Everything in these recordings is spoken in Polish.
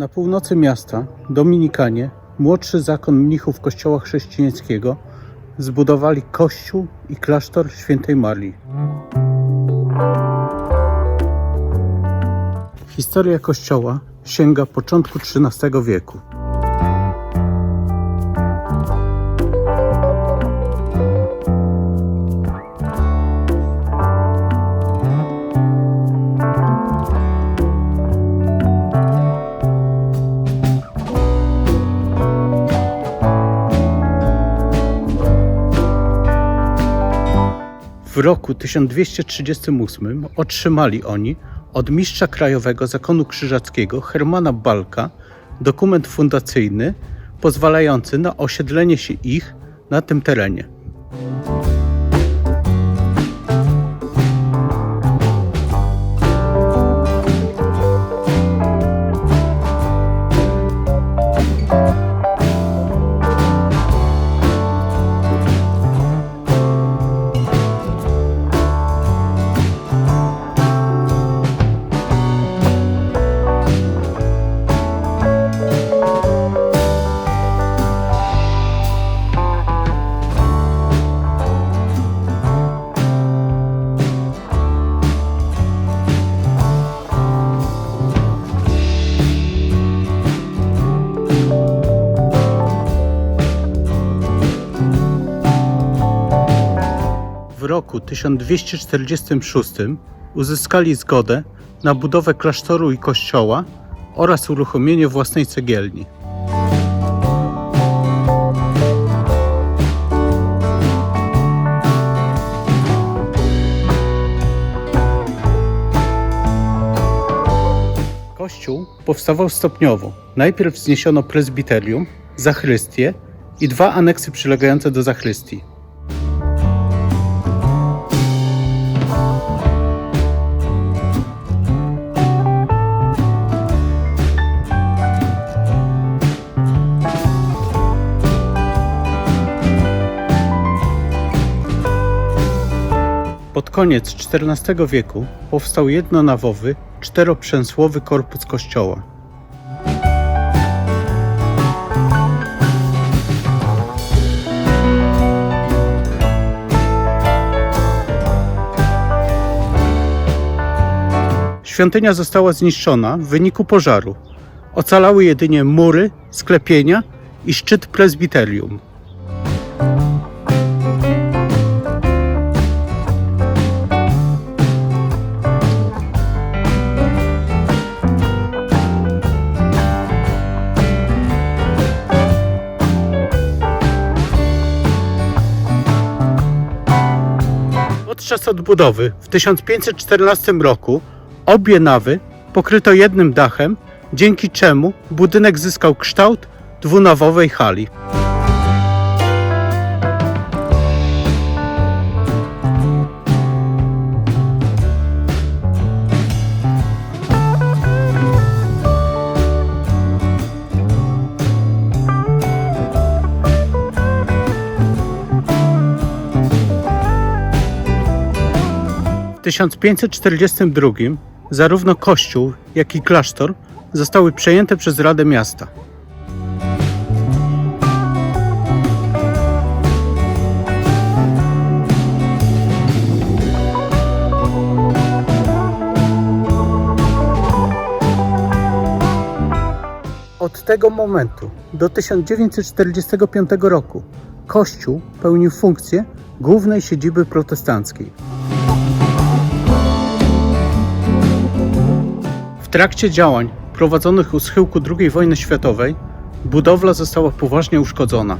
Na północy miasta, Dominikanie, młodszy zakon mnichów kościoła chrześcijańskiego, zbudowali kościół i klasztor świętej Marii. Historia kościoła sięga początku XIII wieku. Roku 1238 otrzymali oni od mistrza krajowego zakonu krzyżackiego Hermana Balka dokument fundacyjny pozwalający na osiedlenie się ich na tym terenie. Roku 1246 uzyskali zgodę na budowę klasztoru i kościoła oraz uruchomienie własnej cegielni. Kościół powstawał stopniowo. Najpierw wzniesiono prezbiterium, zachrystię i dwa aneksy przylegające do zachrystii. Pod koniec XIV wieku powstał jednonawowy, czteroprzęsłowy korpus kościoła. Świątynia została zniszczona w wyniku pożaru. Ocalały jedynie mury, sklepienia i szczyt prezbiterium. Podczas odbudowy w 1514 roku obie nawy pokryto jednym dachem, dzięki czemu budynek zyskał kształt dwunawowej hali. W 1542 zarówno kościół, jak i klasztor zostały przejęte przez Radę Miasta. Od tego momentu do 1945 roku Kościół pełnił funkcję głównej siedziby protestanckiej. Trakcie działań prowadzonych u schyłku II wojny światowej budowla została poważnie uszkodzona.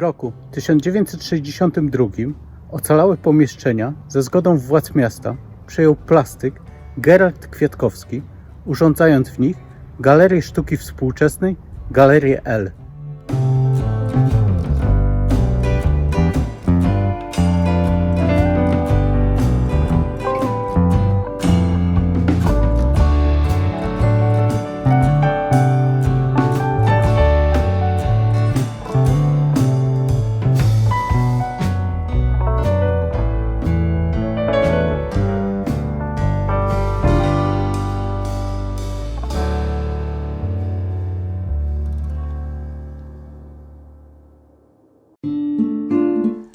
Roku 1962 ocalałe pomieszczenia ze zgodą władz miasta przejął plastyk Gerald Kwiatkowski, urządzając w nich Galerię Sztuki Współczesnej, Galerię L.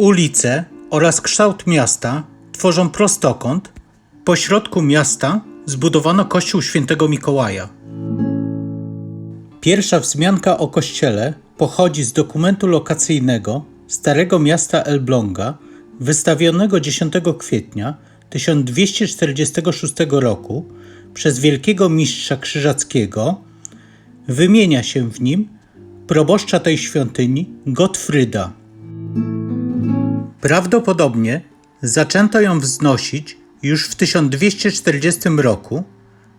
Ulice oraz kształt miasta tworzą prostokąt. Po środku miasta zbudowano kościół świętego Mikołaja. Pierwsza wzmianka o kościele pochodzi z dokumentu lokacyjnego Starego Miasta Elbląga wystawionego 10 kwietnia 1246 roku przez wielkiego mistrza krzyżackiego. Wymienia się w nim proboszcza tej świątyni Gottfryda. Prawdopodobnie zaczęto ją wznosić już w 1240 roku.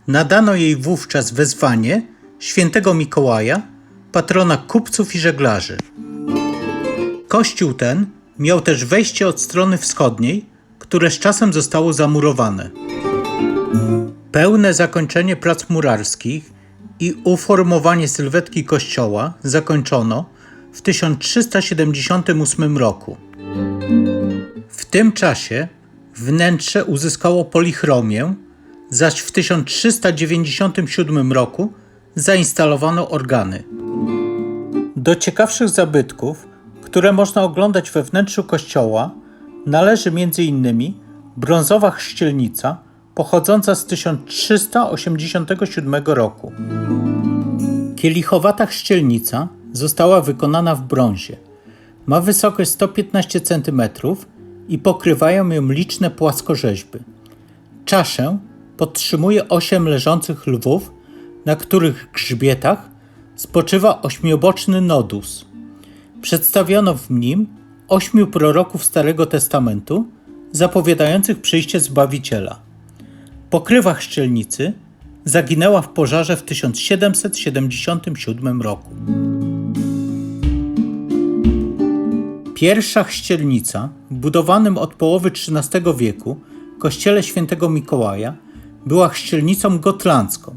Nadano jej wówczas wezwanie świętego Mikołaja, patrona kupców i żeglarzy. Kościół ten miał też wejście od strony wschodniej, które z czasem zostało zamurowane. Pełne zakończenie prac murarskich i uformowanie sylwetki kościoła zakończono w 1378 roku. W tym czasie wnętrze uzyskało polichromię, zaś w 1397 roku zainstalowano organy. Do ciekawszych zabytków, które można oglądać we wnętrzu kościoła, należy m.in. brązowa chrzcielnica pochodząca z 1387 roku. Kielichowata chrzcielnica została wykonana w brązie. Ma wysokość 115 cm i pokrywają ją liczne płaskorzeźby. Czaszę podtrzymuje osiem leżących lwów, na których grzbietach spoczywa ośmioboczny nodus. Przedstawiono w nim ośmiu proroków Starego Testamentu zapowiadających przyjście Zbawiciela. Pokrywa chrzcielnicy zaginęła w pożarze w 1777 roku. Pierwsza chścielnica w budowanym od połowy XIII wieku kościele świętego Mikołaja była chścielnicą gotlandzką.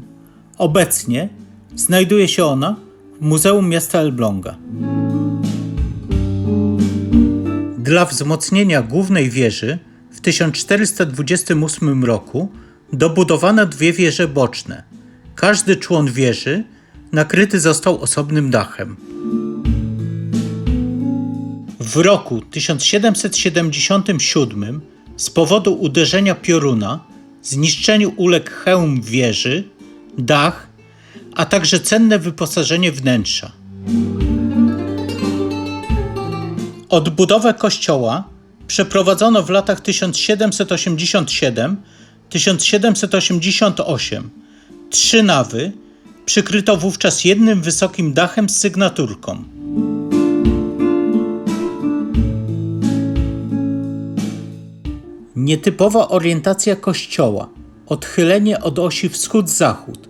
Obecnie znajduje się ona w Muzeum Miasta Elbląga. Dla wzmocnienia głównej wieży w 1428 roku dobudowano dwie wieże boczne. Każdy człon wieży nakryty został osobnym dachem. W roku 1777 z powodu uderzenia pioruna zniszczeniu uległ hełm wieży, dach, a także cenne wyposażenie wnętrza. Odbudowę kościoła przeprowadzono w latach 1787-1788. Trzy nawy przykryto wówczas jednym wysokim dachem z sygnaturką. Nietypowa orientacja kościoła, odchylenie od osi wschód-zachód,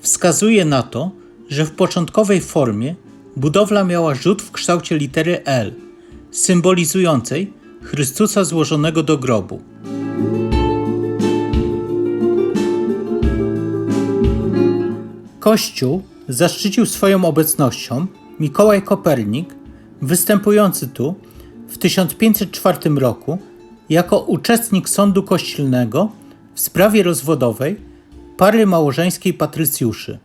wskazuje na to, że w początkowej formie budowla miała rzut w kształcie litery L, symbolizującej Chrystusa złożonego do grobu. Kościół zaszczycił swoją obecnością Mikołaj Kopernik, występujący tu w 1504 roku jako uczestnik sądu kościelnego w sprawie rozwodowej pary małżeńskiej patrycjuszy.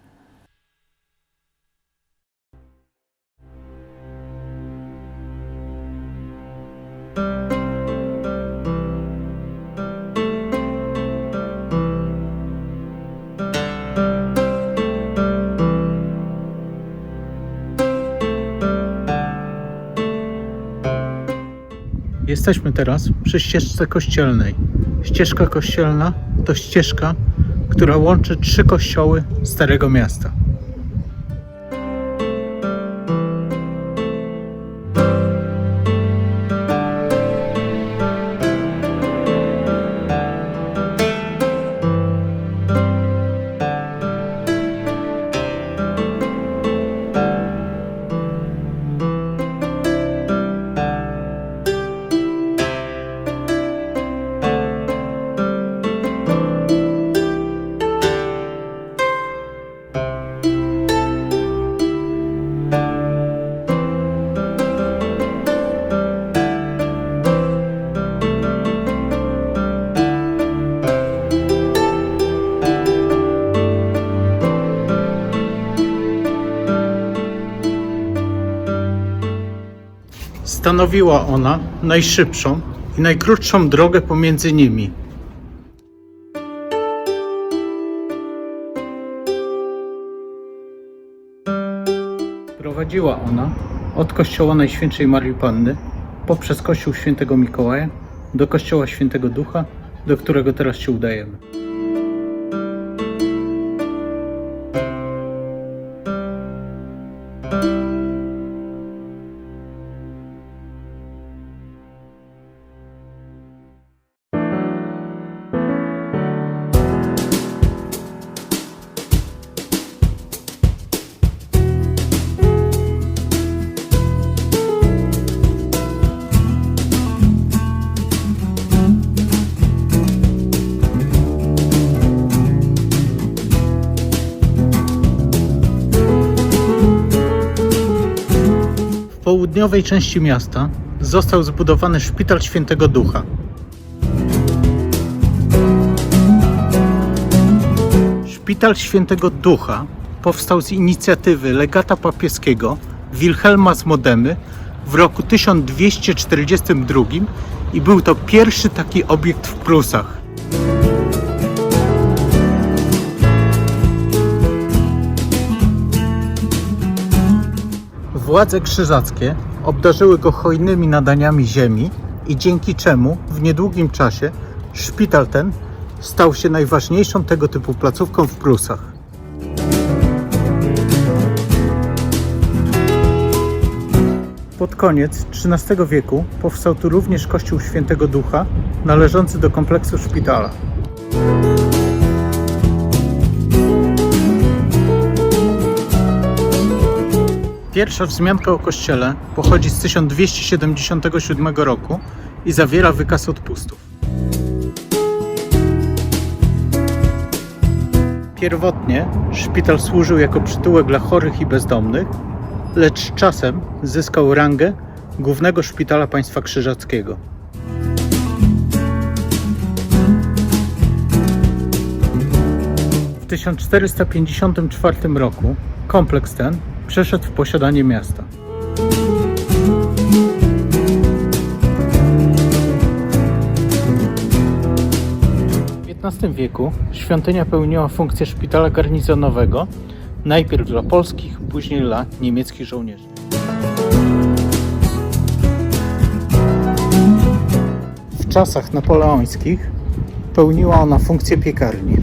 Jesteśmy teraz przy ścieżce kościelnej. Ścieżka kościelna to ścieżka, która łączy trzy kościoły Starego Miasta. Stanowiła ona najszybszą i najkrótszą drogę pomiędzy nimi. Prowadziła ona od kościoła Najświętszej Marii Panny poprzez kościół Świętego Mikołaja do kościoła Świętego Ducha, do którego teraz się udajemy. Południowej części miasta został zbudowany szpital Świętego Ducha. Szpital Świętego Ducha powstał z inicjatywy legata papieskiego Wilhelma z Modemy w roku 1242 i był to pierwszy taki obiekt w Prusach. Władze krzyżackie obdarzyły go hojnymi nadaniami ziemi i dzięki czemu w niedługim czasie szpital ten stał się najważniejszą tego typu placówką w Prusach. Pod koniec XIII wieku powstał tu również kościół Świętego Ducha należący do kompleksu szpitala. Pierwsza wzmianka o kościele pochodzi z 1277 roku i zawiera wykaz odpustów. Pierwotnie szpital służył jako przytułek dla chorych i bezdomnych, lecz czasem zyskał rangę głównego szpitala państwa krzyżackiego. W 1454 roku kompleks ten przeszedł w posiadanie miasta. W XV wieku świątynia pełniła funkcję szpitala garnizonowego, najpierw dla polskich, później dla niemieckich żołnierzy. W czasach napoleońskich pełniła ona funkcję piekarni.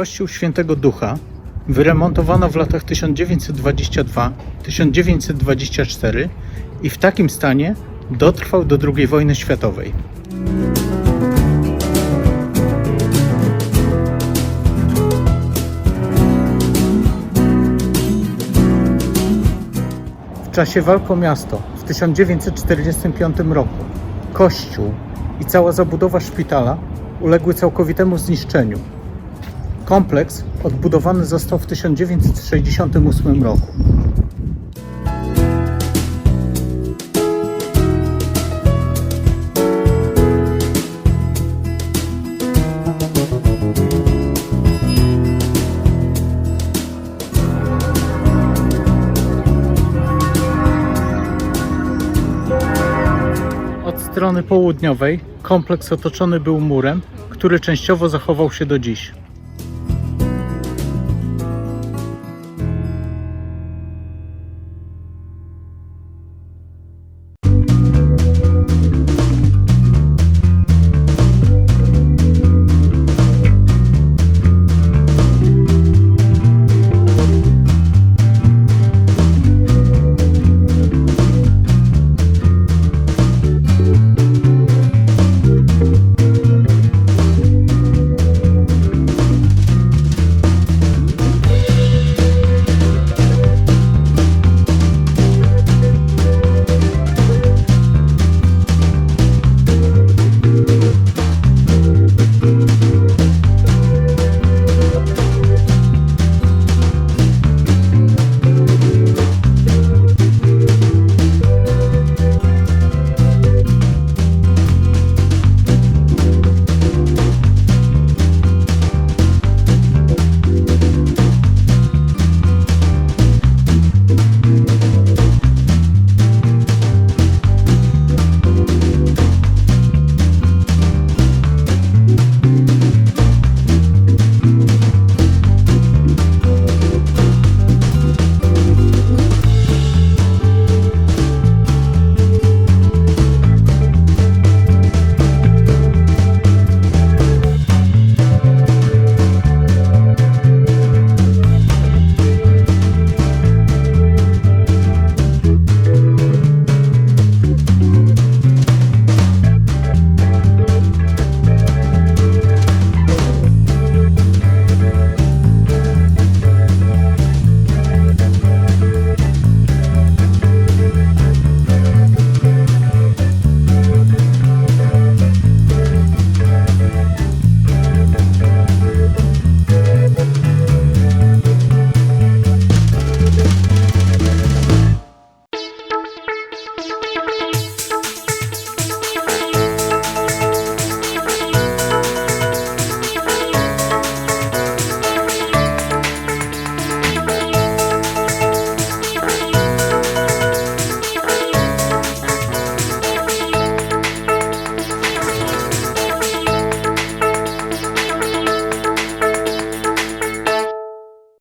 Kościół Świętego Ducha wyremontowano w latach 1922-1924 i w takim stanie dotrwał do II wojny światowej. W czasie walk o miasto w 1945 roku kościół i cała zabudowa szpitala uległy całkowitemu zniszczeniu. Kompleks odbudowany został w 1968 roku. Od strony południowej kompleks otoczony był murem, który częściowo zachował się do dziś.